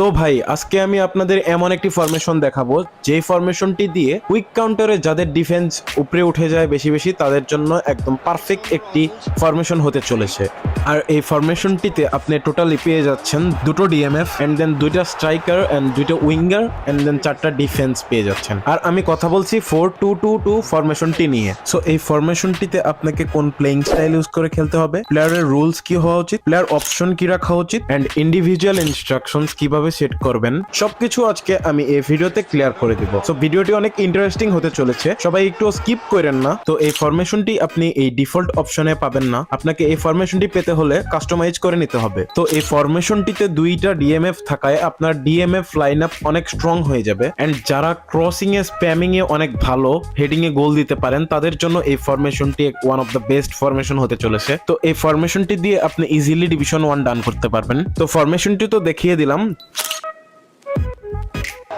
তো ভাই, আজকে আমি আপনাদের এমন একটি ফরমেশন দেখাবো যে ফরমেশনটি দিয়ে কুইক কাউন্টারে যাদের ডিফেন্স উপরে উঠে যায় বেশি বেশি, তাদের জন্য একদম পারফেক্ট একটি ফরমেশন হতে চলেছে। আর এই ফরমেশনটিতে আপনি টোটালি পেয়ে যাচ্ছেন দুটো ডিএমএফ এন্ড দেন দুইটা স্ট্রাইকার অ্যান্ড দুইটা উইঙ্গার অ্যান্ড দেন চারটা ডিফেন্স পেয়ে যাচ্ছেন। আর আমি কথা বলছি ফোর টু টু টু ফরমেশনটি নিয়ে। সো এই ফরমেশনটিতে আপনাকে কোন প্লেইং স্টাইল ইউজ করে খেলতে হবে? প্লেয়ারের রুলস কি হওয়া উচিত? প্লেয়ার অপশন কি রাখা উচিত? অ্যান্ড ইন্ডিভিজুয়াল ইনস্ট্রাকশনস কীভাবে সেট করবেন, সবকিছু আজকে আমি এই ভিডিওতে ক্লিয়ার করে দিব। সো ভিডিওটি অনেক ইন্টারেস্টিং হতে চলেছে, সবাই একটু স্কিপ করেন না। তো এই ফরমেশনটি আপনি এই ডিফল্ট অপশনে পাবেন না। আপনাকে এই ফরমেশনটি পেতে হলে কাস্টমাইজ করে নিতে হবে। তো এই ফরমেশনটিতে দুইটা ডিএমএফ থাকায় আপনার ডিএমএফ লাইন আপ অনেক স্ট্রং হয়ে যাবে। এন্ড যারা ক্রসিং এ স্প্যামিং এ অনেক ভালো হেডিং এ গোল দিতে পারেন, তাদের জন্য এই ফরমেশনটি one of the best formation হতে চলেছে। তো এই ফরমেশনটি দিয়ে আপনি ইজিলি ডিভিশন ওয়ান ডান করতে পারবেন। তো ফরমেশনটি তো দেখিয়ে দিলাম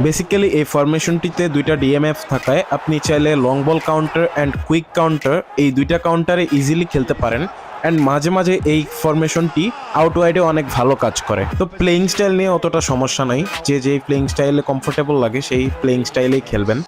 বেসিক্যালি এই ফরমেশনটিতে দুইটা ডিএমএফ থাকায় আপনি চাইলে long ball counter and quick counter এই দুইটা কাউন্টারে ইজিলি খেলতে পারেন অ্যান্ড মাঝে মাঝে এই ফরমেশনটি আউট ওয়াইডে অনেক ভালো কাজ করে। তো প্লেইং স্টাইল নিয়ে অতটা সমস্যা নাই। যে যেই প্লেইং স্টাইলে কমফোর্টেবল লাগে সেই প্লেইং স্টাইলেই খেলবেন।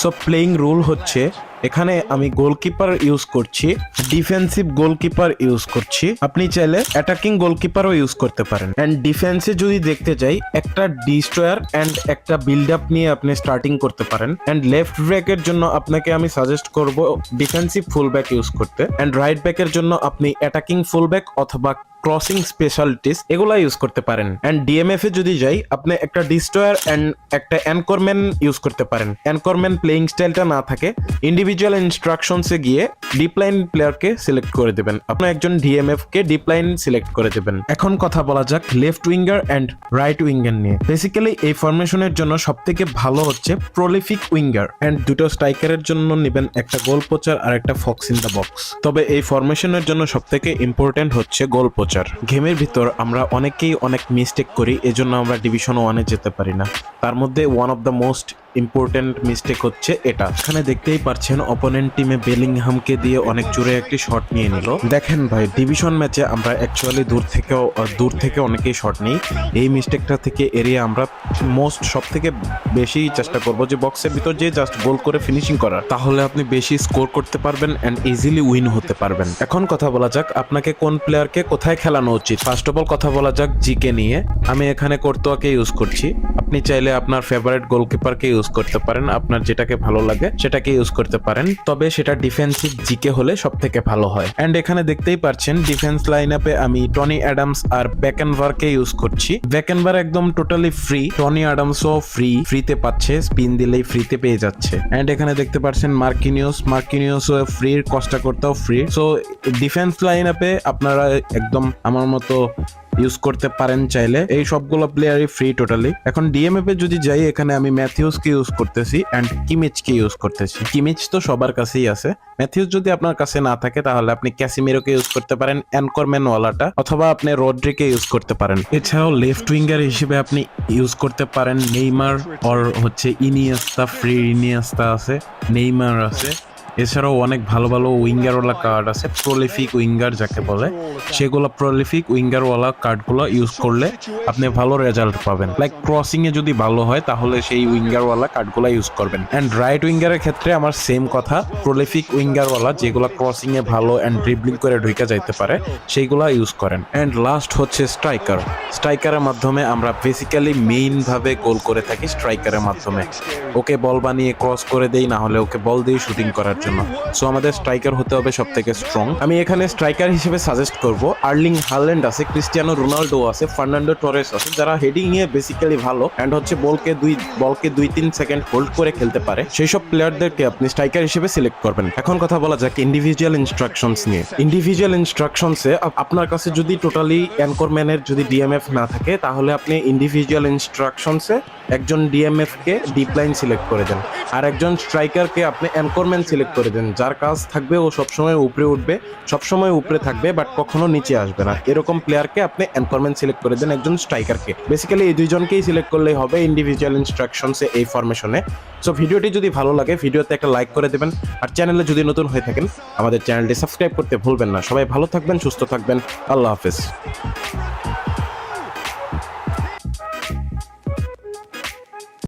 সো প্লেইং রুল হচ্ছে এখানে আমি গোলকিপার ইউজ করছি ডিফেন্সিভ গোলকিপার ইউজ করছি। আপনি চাইলে অ্যাটাকিং গোলকিপারও ইউজ করতে পারেন। অ্যান্ড ডিফেন্সে যদি দেখতে যাই, একটা ডিস্ট্রয়ার অ্যান্ড একটা বিল্ড আপ নিয়ে আপনি স্টার্টিং করতে পারেন। অ্যান্ড লেফট ব্যাকের জন্য আপনাকে আমি সাজেস্ট করব ডিফেন্সিভ ফুল ব্যাক ইউজ করতে। অ্যান্ড রাইট ব্যাকের জন্য আপনি অ্যাটাকিং ফুল ব্যাক অথবা ক্রসিং স্পেশালিটিস এগুলা ইউজ করতে পারেন। অ্যান্ড ডিএমএফ এ যদি যাই, আপনি একটা ডিস্ট্রয়ার অ্যান্ড একটা অ্যানকরম্যান ইউজ করতে পারেন। অ্যানকরম্যান প্লেইং স্টাইলটা না থাকে ইন্ডিভিজুয়াল ইনস্ট্রাকশনসে গিয়ে ডিপলাইন প্লেয়ারকে সিলেক্ট করে দেবেন। আপনি একজন ডিএমএফ কে ডিপলাইন সিলেক্ট করে দেবেন। এখন কথা বলা যাক left winger and right winger নিয়ে। বেসিক্যালি এই ফরমেশনের জন্য সব থেকে ভালো হচ্ছে প্রলিফিক উইঙ্গার অ্যান্ড দুটো স্ট্রাইকারের জন্য নেবেন একটা গোল পোচার আর একটা ফক্স ইন দ্য বক্স তবে এই ফরমেশনের জন্য সব থেকে ইম্পর্টেন্ট হচ্ছে গোল পোচার গেমের ভিতর আমরা অনেকেই অনেক মিস্টেক করি, এজন্য আমরা ডিভিশন ওয়ানে যেতে পারি না। তার মধ্যে one of the most important mistake হচ্ছে এটা। এখানে দেখতেই পারছেন অপোনেন্ট টিমে বেলিংহামকে দিয়ে অনেক জোরে একটি শট নিয়ে নিল। দেখেন ভাই ডিভিশন ম্যাচে আমরা অ্যাকচুয়ালি দূর থেকেও দূর থেকে অনেকেই শট নিই। এই মিস্টেকটা থেকে এড়িয়ে আমরা মোস্ট সব থেকে বেশি চেষ্টা করব যে বক্সের ভিতর যে জাস্ট গোল করে ফিনিশিং করার, তাহলে আপনি বেশি স্কোর করতে পারবেন অ্যান্ড ইজিলি উইন হতে পারবেন। এখন কথা বলা যাক আপনাকে কোন প্লেয়ারকে কোথায় খেলানো উচিত। ফার্স্ট অফ অল কথা বলা যাক জিকে নিয়ে। আমি এখানে কর্তোয়াকে ইউজ করছি। আপনি চাইলে আপনার ফেভারিট গোলকিপারকে ইউজ করতে পারেন, আপনার যেটাকে ভালো লাগে সেটাকে ইউজ করতে পারেন। তবে সেটা ডিফেন্সিভ জিকে হলে সব থেকে ভালো হয়। অ্যান্ড এখানে দেখতেই পাচ্ছেন ডিফেন্স লাইন আপে আমি টনি অ্যাডামস আর ব্যাকেনভারকে ইউজ করছি। ব্যাকেনভার একদম টোটালি ফ্রি টনি অ্যাডামসও ফ্রি ফ্রিতে পাচ্ছে স্পিন দিলেই ফ্রিতে পেয়ে যাচ্ছে। অ্যান্ড এখানে দেখতে পাচ্ছেন মার্কিনিউস মার্কিনিউসও ফ্রি কস্টা করতেও ফ্রি সো ডিফেন্স লাইন আপে আপনারা একদম আমার মতো ইউজ করতে পারেন চাইলে, এই সবগুলো প্লেয়ারই ফ্রি টোটালি এখন ডিএমএফ এ যদি যাই, এখানে আমি ম্যাথিউসকে ইউজ করতেছি অ্যান্ড কিমিচকে ইউজ করতেছি। কিমিচ তো সবার কাছেই আছে। ম্যাথিউস যদি আপনার কাছে না থাকে, তাহলে আপনি ক্যাসিমিরোকে ইউজ করতে পারেন অ্যানকরম্যান ওয়ালাটা অথবা আপনি রড্রিকে ইউজ করতে পারেন। এছাড়াও লেফট উইঙ্গার হিসেবে আপনি ইউজ করতে পারেন নেইমার অর হচ্ছে ইনিয়াস্তা ফ্রি ইনিয়াস্তা আছে নেইমার আছে। এছাড়াও অনেক ভালো ভালো উইঙ্গারওয়ালা কার্ড আছে প্রলিফিক উইঙ্গার যাকে বলে। সেগুলো প্রলিফিক উইঙ্গারওয়ালা কার্ডগুলো ইউজ করলে আপনি ভালো রেজাল্ট পাবেন। লাইক ক্রসিং এ যদি ভালো হয়, তাহলে সেই উইঙ্গারওয়ালা কার্ডগুলো ইউজ করবেন। অ্যান্ড রাইট উইঙ্গারের ক্ষেত্রে আমার সেম কথা প্রলিফিক উইঙ্গারওয়ালা যেগুলো ক্রসিং এ ভালো অ্যান্ড ড্রিবলিং করে ঢুকে যাইতে পারে, সেইগুলো ইউজ করেন। অ্যান্ড লাস্ট হচ্ছে স্ট্রাইকার স্ট্রাইকারের মাধ্যমে আমরা বেসিক্যালি মেইন ভাবে গোল করে থাকি স্ট্রাইকারের মাধ্যমে। ওকে বল বানিয়ে ক্রস করে দেই, না হলে ওকে বল দিয়ে শুটিং করার জন্য। সো আমাদের স্ট্রাইকার হতে হবে সব থেকে স্ট্রং আমি এখানে স্ট্রাইকার হিসেবে সাজেস্ট করব। আর্লিং হারল্যান্ড আছে, ক্রিস্টিয়ানো রোনাল্ডো আছে ফার্নান্ডো টরেস আছে, যারা হেডিং নিয়ে বেসিক্যালি ভালো অ্যান্ড হচ্ছে বলকে দুই বলকে দুই তিন সেকেন্ড হোল্ড করে খেলতে পারে। সেই সব প্লেয়ারদেরকে আপনি স্ট্রাইকার হিসেবে সিলেক্ট করবেন। এখন কথা বলা যাক ইন্ডিভিজুয়াল ইনস্ট্রাকশনস নিয়ে। ইন্ডিভিজুয়াল ইনস্ট্রাকশনসে আপনার কাছে যদি টোটালি অ্যানকরম্যানের যদি ডিএমএফ না থাকে, তাহলে আপনি ইন্ডিভিজুয়াল ইনস্ট্রাকশনসে একজন ডিএমএফ কে ডিপলাইন সিলেক্ট করে দেন আর একজন স্ট্রাইকারকে আপনি অ্যানকরম্যান সিলেক্ট করে দেন। যার কাজ থাকবে ও সবসময় উপরে উঠবে, সবসময় উপরে থাকবে বাট কখনো নিচে আসবে না। এরকম প্লেয়ারকে আপনি অ্যানকরম্যান সিলেক্ট করে দেন একজন স্ট্রাইকারকে বেসিক্যালি এই দুইজনকেই সিলেক্ট করলেই হবে ইন্ডিভিজুয়াল ইনস্ট্রাকশনসে এই ফরমেশনে সো ভিডিওটি যদি ভালো লাগে, ভিডিওতে একটা লাইক করে দেবেন। আর চ্যানেলে যদি নতুন হয়ে থাকেন, আমাদের চ্যানেলটি সাবস্ক্রাইব করতে ভুলবেন না। সবাই ভালো থাকবেন, সুস্থ থাকবেন। আল্লাহ হাফেজ।